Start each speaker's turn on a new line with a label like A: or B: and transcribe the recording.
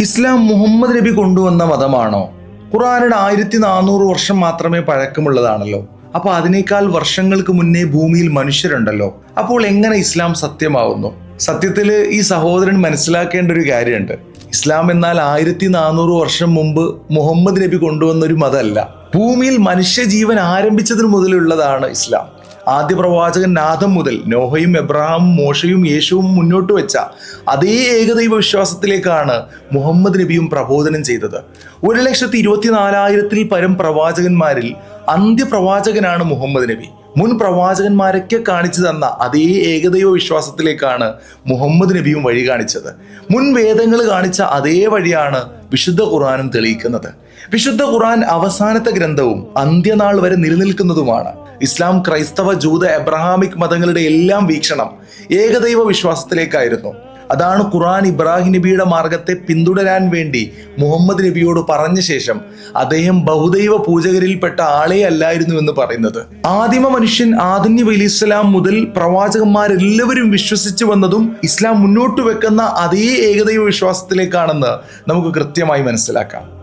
A: ഇസ്ലാം മുഹമ്മദ് നബി കൊണ്ടുവന്ന മതമാണോ? ഖുറാനിന് ആയിരത്തി നാനൂറ് വർഷം മാത്രമേ പഴക്കമുള്ളതാണല്ലോ. അപ്പൊ അതിനേക്കാൾ വർഷങ്ങൾക്ക് മുന്നേ ഭൂമിയിൽ മനുഷ്യരുണ്ടല്ലോ. അപ്പോൾ എങ്ങനെ ഇസ്ലാം സത്യമാവുന്നു? സത്യത്തിൽ ഈ സഹോദരൻ മനസ്സിലാക്കേണ്ട ഒരു കാര്യമുണ്ട്. ഇസ്ലാം എന്നാൽ ആയിരത്തി നാനൂറ് വർഷം മുമ്പ് മുഹമ്മദ് നബി കൊണ്ടുവന്ന ഒരു മതമല്ല. ഭൂമിയിൽ മനുഷ്യജീവൻ ആരംഭിച്ചതിന് മുതലുള്ളതാണ് ഇസ്ലാം. ആദ്യ പ്രവാചകൻ നാഥം മുതൽ നോഹയും എബ്രഹാം മോശയും യേശുവും മുന്നോട്ട് വെച്ച അതേ ഏകദൈവ വിശ്വാസത്തിലേക്കാണ് മുഹമ്മദ് നബിയും പ്രബോധനം ചെയ്തത്. ഒരു ലക്ഷത്തി ഇരുപത്തിനാലായിരത്തിൽ പരം പ്രവാചകന്മാരിൽ അന്ത്യപ്രവാചകനാണ് മുഹമ്മദ് നബി. മുൻ പ്രവാചകന്മാരൊക്കെ കാണിച്ചു തന്ന അതേ ഏകദൈവ വിശ്വാസത്തിലേക്കാണ് മുഹമ്മദ് നബിയും വഴി കാണിച്ചത്. മുൻ വേദങ്ങൾ കാണിച്ച അതേ വഴിയാണ് വിശുദ്ധ ഖുർആാനും തെളിയിക്കുന്നത്. വിശുദ്ധ ഖുർആൻ അവസാനത്തെ ഗ്രന്ഥവും അന്ത്യനാൾ വരെ നിലനിൽക്കുന്നതുമാണ്. ഇസ്ലാം ക്രൈസ്തവ ജൂത എബ്രഹാമിക് മതങ്ങളുടെ എല്ലാം വീക്ഷണം ഏകദൈവ വിശ്വാസത്തിലേക്കായിരുന്നു. അതാണ് ഖുറാൻ ഇബ്രാഹിം നബിയുടെ മാർഗത്തെ പിന്തുടരാൻ വേണ്ടി മുഹമ്മദ് നബിയോട് പറഞ്ഞ ശേഷം അദ്ദേഹം ബഹുദൈവ പൂജകരിൽപ്പെട്ട ആളെ അല്ലായിരുന്നു എന്ന് പറയുന്നത്. ആദിമ മനുഷ്യൻ ആദിന്യ നബി ഇസ്ലാം മുതൽ പ്രവാചകന്മാരെല്ലാവരും വിശ്വസിച്ചു വന്നതും ഇസ്ലാം മുന്നോട്ട് വെക്കുന്ന അതേ ഏകദൈവ വിശ്വാസത്തിലേക്കാണെന്ന് നമുക്ക് കൃത്യമായി മനസ്സിലാക്കാം.